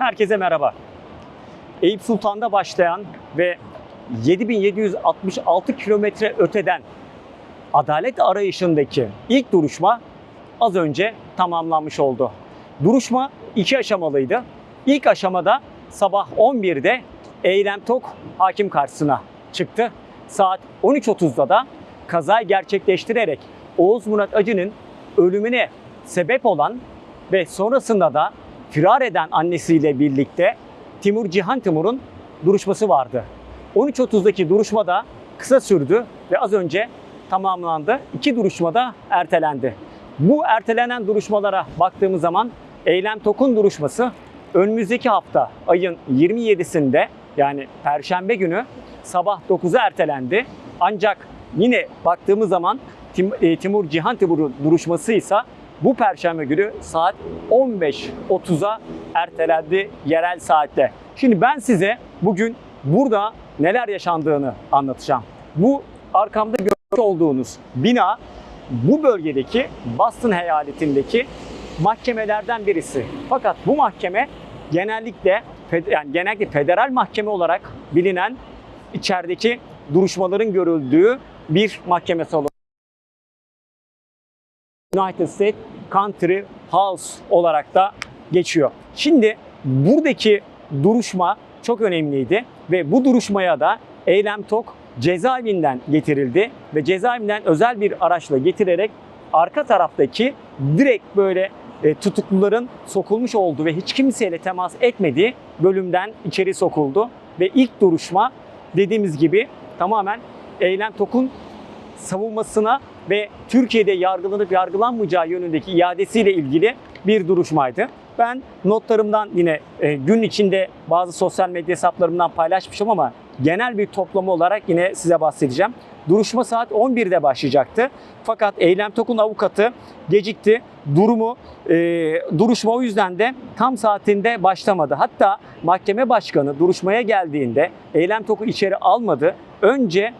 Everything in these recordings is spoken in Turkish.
Herkese merhaba. Eyüp Sultan'da başlayan ve 7766 kilometre öteden adalet arayışındaki ilk duruşma az önce tamamlanmış oldu. Duruşma iki aşamalıydı. İlk aşamada sabah 11'de Eylem Tok hakim karşısına çıktı. Saat 13.30'da da kazayı gerçekleştirerek Oğuz Murat Acı'nın ölümüne sebep olan ve sonrasında da firar eden annesiyle birlikte Timur Cihan Timur'un duruşması vardı. 13.30'daki duruşma da kısa sürdü ve az önce tamamlandı. İki duruşma da ertelendi. Bu ertelenen duruşmalara baktığımız zaman Eylem Tok'un duruşması önümüzdeki hafta ayın 27'sinde yani Perşembe günü sabah 9'a ertelendi. Ancak yine baktığımız zaman Tim- e, Timur Cihan Timur'un duruşması ise bu perşembe günü saat 15.30'a ertelendi yerel saatte. Şimdi ben size bugün burada neler yaşandığını anlatacağım. Bu arkamda görmüş olduğunuz bina bu bölgedeki Boston eyaletindeki mahkemelerden birisi. Fakat bu mahkeme genellikle yani genellikle federal mahkeme olarak bilinen içerideki duruşmaların görüldüğü bir mahkeme salonu. United States Country House olarak da geçiyor. Şimdi buradaki duruşma çok önemliydi ve bu duruşmaya da Eylem Tok cezaevinden getirildi ve cezaevinden özel bir araçla getirerek arka taraftaki direkt böyle e, tutukluların sokulmuş olduğu ve hiç kimseyle temas etmediği bölümden içeri sokuldu ve ilk duruşma dediğimiz gibi tamamen Eylem Tok'un savunmasına ve Türkiye'de yargılanıp yargılanmayacağı yönündeki iadesiyle ilgili bir duruşmaydı. Ben notlarımdan yine e, gün içinde bazı sosyal medya hesaplarımdan paylaşmışım ama genel bir toplama olarak yine size bahsedeceğim. Duruşma saat 11'de başlayacaktı. Fakat Eylem Tok'un avukatı gecikti. Durumu, e, duruşma o yüzden de tam saatinde başlamadı. Hatta mahkeme başkanı duruşmaya geldiğinde Eylem Tok'u içeri almadı. Önce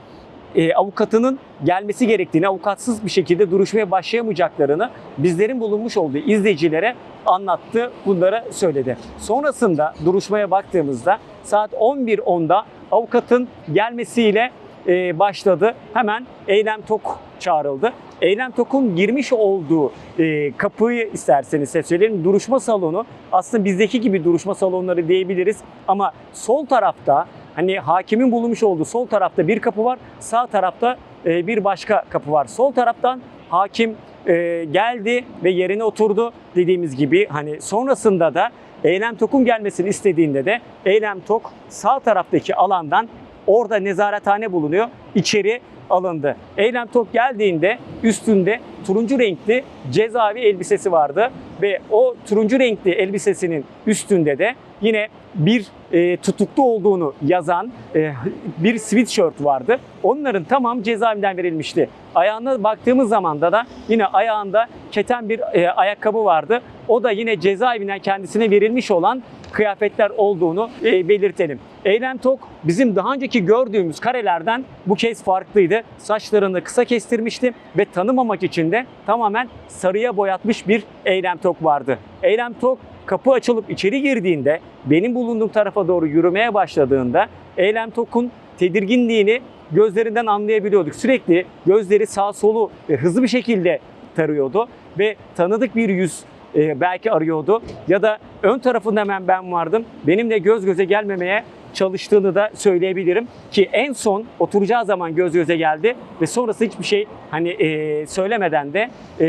e, avukatının gelmesi gerektiğini, avukatsız bir şekilde duruşmaya başlayamayacaklarını bizlerin bulunmuş olduğu izleyicilere anlattı, bunları söyledi. Sonrasında duruşmaya baktığımızda saat 11.10'da avukatın gelmesiyle e, başladı. Hemen Eylem Tok çağrıldı. Eylem Tok'un girmiş olduğu e, kapıyı isterseniz size. Duruşma salonu aslında bizdeki gibi duruşma salonları diyebiliriz. Ama sol tarafta hani hakimin bulunmuş olduğu sol tarafta bir kapı var. Sağ tarafta e, bir başka kapı var. Sol taraftan hakim e, geldi ve yerine oturdu dediğimiz gibi. Hani sonrasında da Eylem Tok'un gelmesini istediğinde de Eylem Tok sağ taraftaki alandan orada nezarethane bulunuyor. içeri alındı. Eylem Tok geldiğinde üstünde turuncu renkli cezaevi elbisesi vardı ve o turuncu renkli elbisesinin üstünde de yine bir e, tutuklu olduğunu yazan e, bir sweatshirt vardı. Onların tamam cezaevinden verilmişti. Ayağına baktığımız zaman da da yine ayağında keten bir e, ayakkabı vardı. O da yine cezaevinden kendisine verilmiş olan kıyafetler olduğunu e, belirtelim. Eylem Tok bizim daha önceki gördüğümüz karelerden bu kez farklıydı. Saçlarını kısa kestirmişti ve tanımamak için de tamamen sarıya boyatmış bir Eylem Tok vardı. Eylem Tok kapı açılıp içeri girdiğinde benim bulunduğum tarafa doğru yürümeye başladığında Eylem Tok'un tedirginliğini gözlerinden anlayabiliyorduk. Sürekli gözleri sağ solu e, hızlı bir şekilde tarıyordu ve tanıdık bir yüz e, belki arıyordu ya da ön tarafında hemen ben vardım. Benimle göz göze gelmemeye çalıştığını da söyleyebilirim ki en son oturacağı zaman göz göze geldi ve sonrası hiçbir şey hani e, söylemeden de e,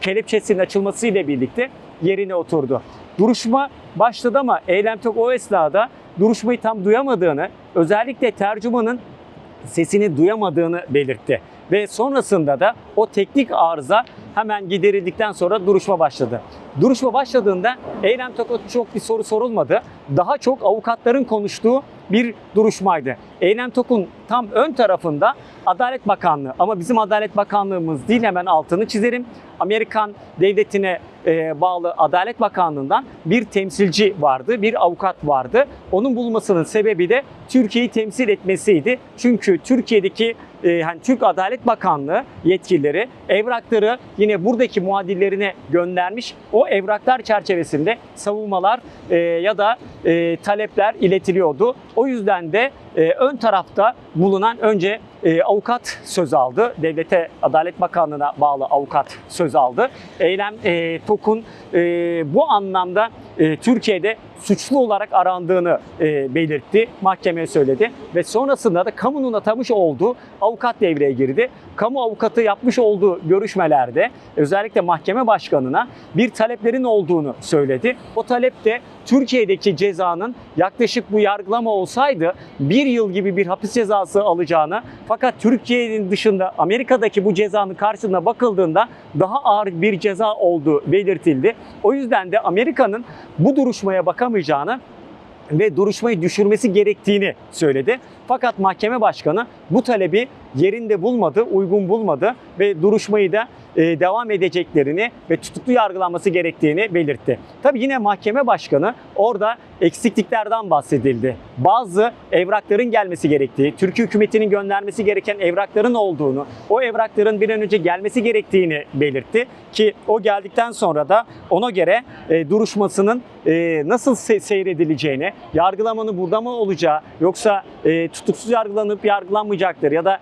kelepçesinin açılmasıyla birlikte yerine oturdu. Duruşma başladı ama Eylem Tok o esnada duruşmayı tam duyamadığını, özellikle tercümanın sesini duyamadığını belirtti. Ve sonrasında da o teknik arıza hemen giderildikten sonra duruşma başladı. Duruşma başladığında Eylem Tok'a çok bir soru sorulmadı. Daha çok avukatların konuştuğu bir duruşmaydı. Eylem Tok'un tam ön tarafında Adalet Bakanlığı ama bizim Adalet Bakanlığımız değil hemen altını çizerim. Amerikan devletine e, bağlı Adalet Bakanlığı'ndan bir temsilci vardı, bir avukat vardı. Onun bulunmasının sebebi de Türkiye'yi temsil etmesiydi. Çünkü Türkiye'deki e, hani Türk Adalet Bakanlığı yetkilileri evrakları yine buradaki muadillerine göndermiş. O evraklar çerçevesinde savunmalar e, ya da e, talepler iletiliyordu. O yüzden de e, ön tarafta bulunan önce e, avukat söz aldı. Devlete Adalet Bakanlığı'na bağlı avukat söz aldı. Eylem e, TOK'un e, bu anlamda e, Türkiye'de suçlu olarak arandığını e, belirtti. Mahkemeye söyledi ve sonrasında da kamunun atamış olduğu avukat devreye girdi. Kamu avukatı yapmış olduğu görüşmelerde özellikle mahkeme başkanına bir taleplerin olduğunu söyledi. O talep de Türkiye'deki cezanın yaklaşık bu yargılama olsaydı bir yıl gibi bir hapis cezası alacağını fakat Türkiye'nin dışında Amerika'daki bu cezanın karşısına bakıldığında daha ağır bir ceza olduğu belirtildi. O yüzden de Amerika'nın bu duruşmaya bakamayacağını ve duruşmayı düşürmesi gerektiğini söyledi. Fakat mahkeme başkanı bu talebi yerinde bulmadı, uygun bulmadı ve duruşmayı da devam edeceklerini ve tutuklu yargılanması gerektiğini belirtti. Tabii yine mahkeme başkanı orada eksikliklerden bahsedildi. Bazı evrakların gelmesi gerektiği, Türkiye hükümetinin göndermesi gereken evrakların olduğunu, o evrakların bir an önce gelmesi gerektiğini belirtti ki o geldikten sonra da ona göre e, duruşmasının e, nasıl se- seyredileceğini, yargılamanın burada mı olacağı yoksa e, tutuksuz yargılanıp yargılanmayacaktır ya da e,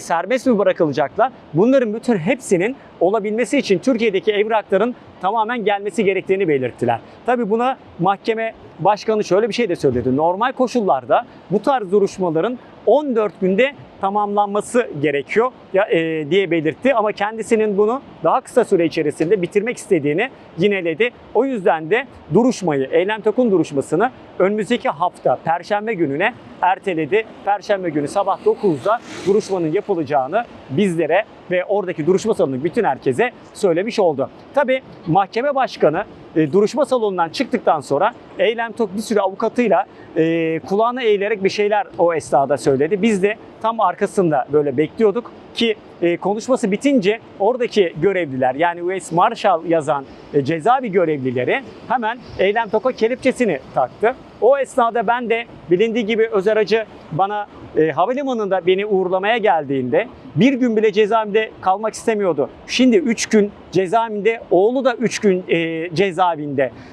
serbest mi bırakılacaklar? Bunların bütün hepsinin olabilmesi için Türkiye'deki evrakların tamamen gelmesi gerektiğini belirttiler. Tabii buna mahkeme başkanı şöyle bir şey de söyledi. Normal koşullarda bu tarz duruşmaların 14 günde tamamlanması gerekiyor ya, e, diye belirtti ama kendisinin bunu daha kısa süre içerisinde bitirmek istediğini yineledi. O yüzden de duruşmayı, Eylem Tokun duruşmasını önümüzdeki hafta Perşembe gününe erteledi. Perşembe günü sabah 9'da duruşmanın yapılacağını bizlere ve oradaki duruşma salonundaki bütün herkese söylemiş oldu. Tabi mahkeme başkanı e, duruşma salonundan çıktıktan sonra Eylem Tok bir sürü avukatıyla e, kulağına eğilerek bir şeyler o esnada söyledi. Biz de tam arkasında böyle bekliyorduk ki e, konuşması bitince oradaki görevliler yani US Marshal yazan e, cezaevi görevlileri hemen Eylem Tok'a kelepçesini taktı. O esnada ben de bilindiği gibi öz aracı bana e, havalimanında beni uğurlamaya geldiğinde bir gün bile cezaevinde kalmak istemiyordu. Şimdi 3 gün cezaevinde, oğlu da 3 gün e, cezaevinde.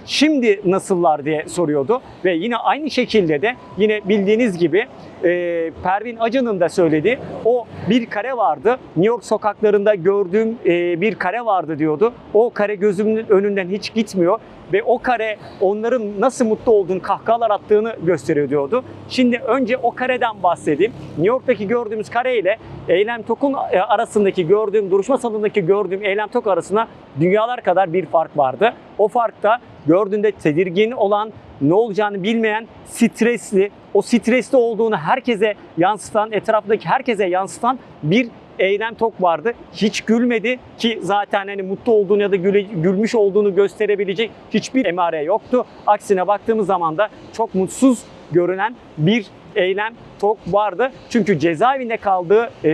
Şimdi nasıllar diye soruyordu ve yine aynı şekilde de yine bildiğiniz gibi e, Pervin Acı'nın da söylediği o bir kare vardı. New York sokaklarında gördüğüm e, bir kare vardı diyordu. O kare gözümün önünden hiç gitmiyor ve o kare onların nasıl mutlu olduğunu, kahkahalar attığını gösteriyor diyordu. Şimdi önce o kareden bahsedeyim. New York'taki gördüğümüz kare ile Eylem Tok'un e, arasındaki gördüğüm, duruşma salonundaki gördüğüm Eylem Tok arasında dünyalar kadar bir fark vardı. O farkta gördüğünde tedirgin olan, ne olacağını bilmeyen, stresli, o stresli olduğunu herkese yansıtan, etrafındaki herkese yansıtan bir eylem tok vardı. Hiç gülmedi ki zaten hani mutlu olduğunu ya da güle- gülmüş olduğunu gösterebilecek hiçbir emare yoktu. Aksine baktığımız zaman da çok mutsuz görünen bir eylem tok vardı. Çünkü cezaevinde kaldığı e,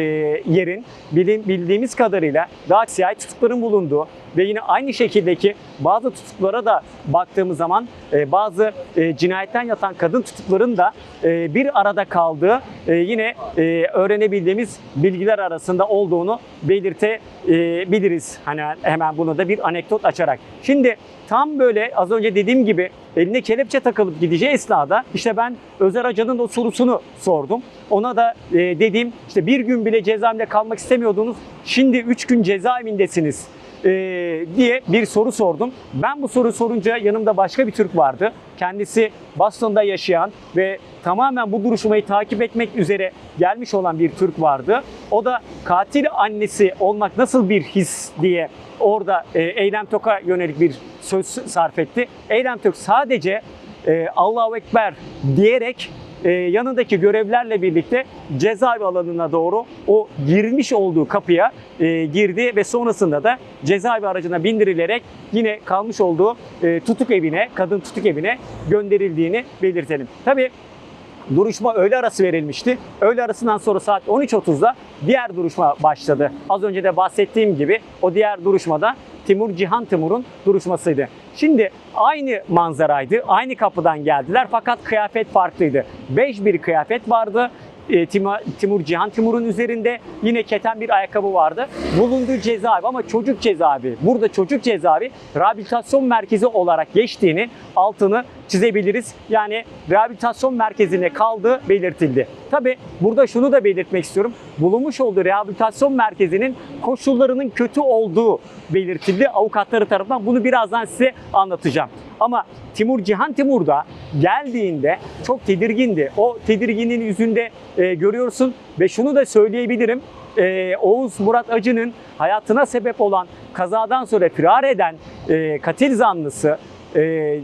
yerin bildiğimiz kadarıyla daha siyasi tutukların bulunduğu ve yine aynı şekildeki bazı tutuklara da baktığımız zaman e, bazı e, cinayetten yatan kadın tutukların da e, bir arada kaldığı e, yine e, öğrenebildiğimiz bilgiler arasında olduğunu belirtebiliriz. Hani hemen bunu da bir anekdot açarak. Şimdi tam böyle az önce dediğim gibi eline kelepçe takılıp gideceği esnada işte ben Özer Acan'ın o sorusunu sordum. Ona da e, dediğim işte bir gün bile cezaevinde kalmak istemiyordunuz. Şimdi 3 gün cezaevindesiniz e, diye bir soru sordum. Ben bu soru sorunca yanımda başka bir Türk vardı. Kendisi Boston'da yaşayan ve tamamen bu duruşmayı takip etmek üzere gelmiş olan bir Türk vardı. O da katil annesi olmak nasıl bir his diye orada e, Eylem Tok'a yönelik bir söz sarf etti. Eylem Tok sadece e, Allahu Ekber diyerek e, yanındaki görevlerle birlikte cezaevi alanına doğru o girmiş olduğu kapıya e, girdi ve sonrasında da cezaevi aracına bindirilerek yine kalmış olduğu e, tutuk evine, kadın tutuk evine gönderildiğini belirtelim. Tabii duruşma öğle arası verilmişti. Öğle arasından sonra saat 13.30'da diğer duruşma başladı. Az önce de bahsettiğim gibi o diğer duruşmada Timur Cihan Timur'un duruşmasıydı. Şimdi aynı manzaraydı. Aynı kapıdan geldiler fakat kıyafet farklıydı. Beş bir kıyafet vardı. E, Tima- Timur Cihan Timur'un üzerinde yine keten bir ayakkabı vardı. Bulunduğu cezaevi ama çocuk cezaevi. Burada çocuk cezaevi rehabilitasyon merkezi olarak geçtiğini altını çizebiliriz. Yani rehabilitasyon merkezine kaldığı belirtildi. Tabi burada şunu da belirtmek istiyorum. Bulunmuş olduğu rehabilitasyon merkezinin koşullarının kötü olduğu belirtildi avukatları tarafından. Bunu birazdan size anlatacağım. Ama Timur Cihan Timur da geldiğinde çok tedirgindi. O tedirginin yüzünde e, görüyorsun ve şunu da söyleyebilirim. E, Oğuz Murat Acı'nın hayatına sebep olan kazadan sonra firar eden e, katil zanlısı e,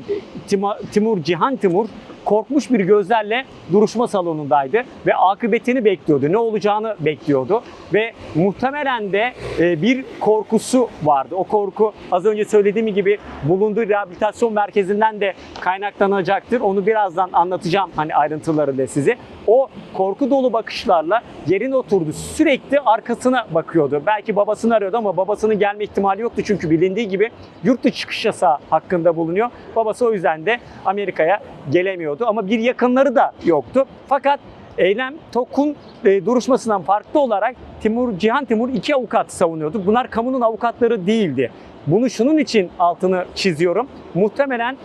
Timur Cihan Timur korkmuş bir gözlerle duruşma salonundaydı ve akıbetini bekliyordu. Ne olacağını bekliyordu ve muhtemelen de e, bir korkusu vardı. O korku az önce söylediğim gibi bulunduğu rehabilitasyon merkezinden de kaynaklanacaktır. Onu birazdan anlatacağım hani ayrıntılarıyla size. O korku dolu bakışlarla yerin oturdu. Sürekli arkasına bakıyordu. Belki babasını arıyordu ama babasının gelme ihtimali yoktu çünkü bilindiği gibi yurt dışı çıkış yasağı hakkında bulunuyor. Babası o yüzden de Amerika'ya gelemiyordu ama bir yakınları da yoktu. Fakat Eylem Tok'un e, duruşmasından farklı olarak Timur Cihan Timur iki avukat savunuyordu. Bunlar kamunun avukatları değildi. Bunu şunun için altını çiziyorum. Muhtemelen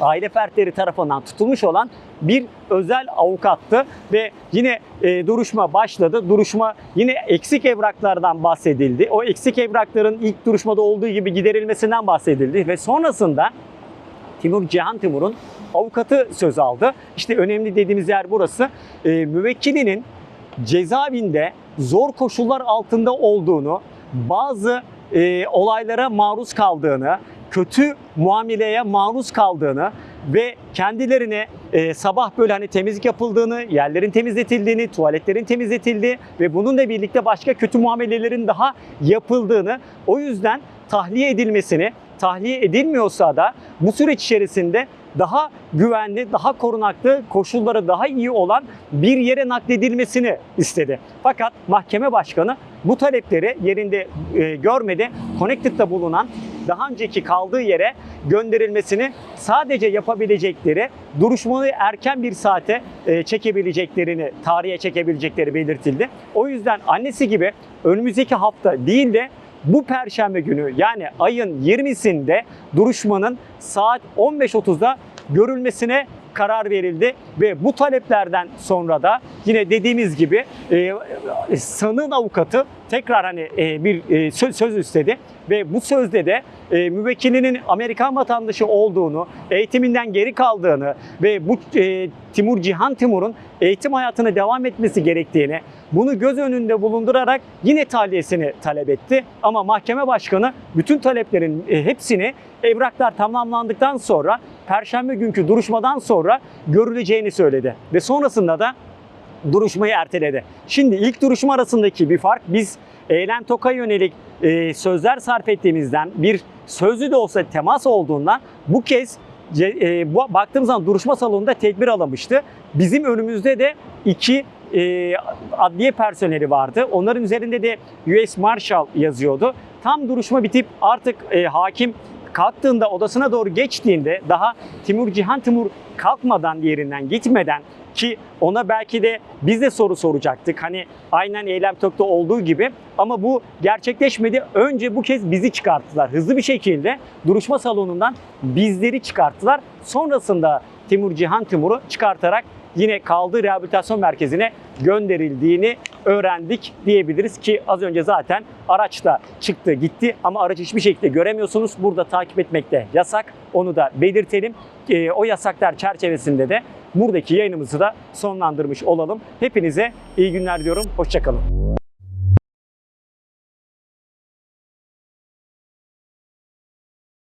aile fertleri tarafından tutulmuş olan bir özel avukattı ve yine e, duruşma başladı. Duruşma yine eksik evraklardan bahsedildi. O eksik evrakların ilk duruşmada olduğu gibi giderilmesinden bahsedildi ve sonrasında Timur Cihan Timur'un avukatı söz aldı. İşte önemli dediğimiz yer burası. E, müvekkilinin cezaevinde zor koşullar altında olduğunu, bazı e, olaylara maruz kaldığını, kötü muameleye maruz kaldığını ve kendilerine e, sabah böyle hani temizlik yapıldığını, yerlerin temizletildiğini, tuvaletlerin temizletildiği ve bununla birlikte başka kötü muamelelerin daha yapıldığını, o yüzden tahliye edilmesini, tahliye edilmiyorsa da bu süreç içerisinde daha güvenli, daha korunaklı, koşulları daha iyi olan bir yere nakledilmesini istedi. Fakat mahkeme başkanı bu talepleri yerinde e, görmedi. Connecticut'ta bulunan daha önceki kaldığı yere gönderilmesini sadece yapabilecekleri duruşmayı erken bir saate e, çekebileceklerini, tarihe çekebilecekleri belirtildi. O yüzden annesi gibi önümüzdeki hafta değil de bu perşembe günü yani ayın 20'sinde duruşmanın saat 15.30'da görülmesine karar verildi ve bu taleplerden sonra da yine dediğimiz gibi e, sanığın avukatı tekrar hani e, bir e, söz, söz istedi ve bu sözde de e, müvekkilinin Amerikan vatandaşı olduğunu, eğitiminden geri kaldığını ve bu e, Timur Cihan Timur'un eğitim hayatına devam etmesi gerektiğini bunu göz önünde bulundurarak yine tahliyesini talep etti. Ama mahkeme başkanı bütün taleplerin e, hepsini evraklar tamamlandıktan sonra Perşembe günkü duruşmadan sonra görüleceğini söyledi. Ve sonrasında da duruşmayı erteledi. Şimdi ilk duruşma arasındaki bir fark biz Eylem Tok'a yönelik e, sözler sarf ettiğimizden bir sözlü de olsa temas olduğundan bu kez e, baktığımız zaman duruşma salonunda tedbir alamıştı. Bizim önümüzde de iki e, adliye personeli vardı. Onların üzerinde de US Marshal yazıyordu. Tam duruşma bitip artık e, hakim kalktığında odasına doğru geçtiğinde daha Timur Cihan Timur kalkmadan yerinden gitmeden ki ona belki de biz de soru soracaktık. Hani aynen Eylem Tok'ta olduğu gibi ama bu gerçekleşmedi. Önce bu kez bizi çıkarttılar. Hızlı bir şekilde duruşma salonundan bizleri çıkarttılar. Sonrasında Timur Cihan Timur'u çıkartarak yine kaldığı rehabilitasyon merkezine gönderildiğini öğrendik diyebiliriz ki az önce zaten araçla çıktı gitti ama aracı hiçbir şekilde göremiyorsunuz. Burada takip etmek de yasak. Onu da belirtelim. Ee, o yasaklar çerçevesinde de buradaki yayınımızı da sonlandırmış olalım. Hepinize iyi günler diyorum. Hoşçakalın.